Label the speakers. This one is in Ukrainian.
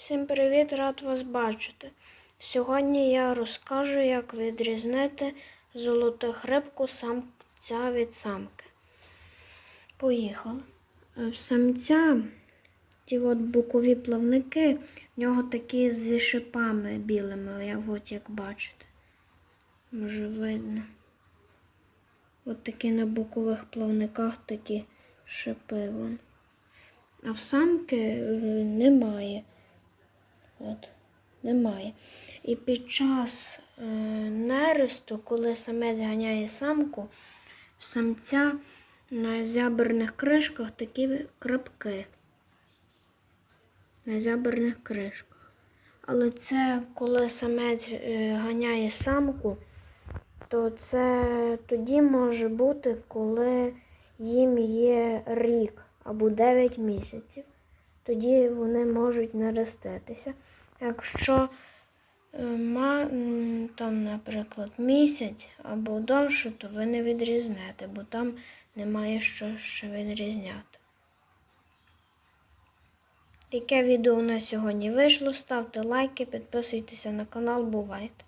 Speaker 1: Всім привіт, рад вас бачити. Сьогодні я розкажу, як відрізнити золотих рибку самця від самки. Поїхали. Е, В самця ті от бокові плавники, в нього такі зі шипами білими, от як бачите. Може видно. От такі на бокових плавниках такі шипи. Вон. А в самки е, немає. Немає. І під час е, нересту, коли самець ганяє самку, самця на зяберних кришках такі крапки. На зяберних кришках. Але це коли самець е, ганяє самку, то це тоді може бути, коли їм є рік або 9 місяців. Тоді вони можуть нароститися. Якщо е, там, наприклад, місяць або довше, то ви не відрізнете, бо там немає що ще відрізняти. Яке відео у нас сьогодні вийшло? Ставте лайки, підписуйтеся на канал, бувайте!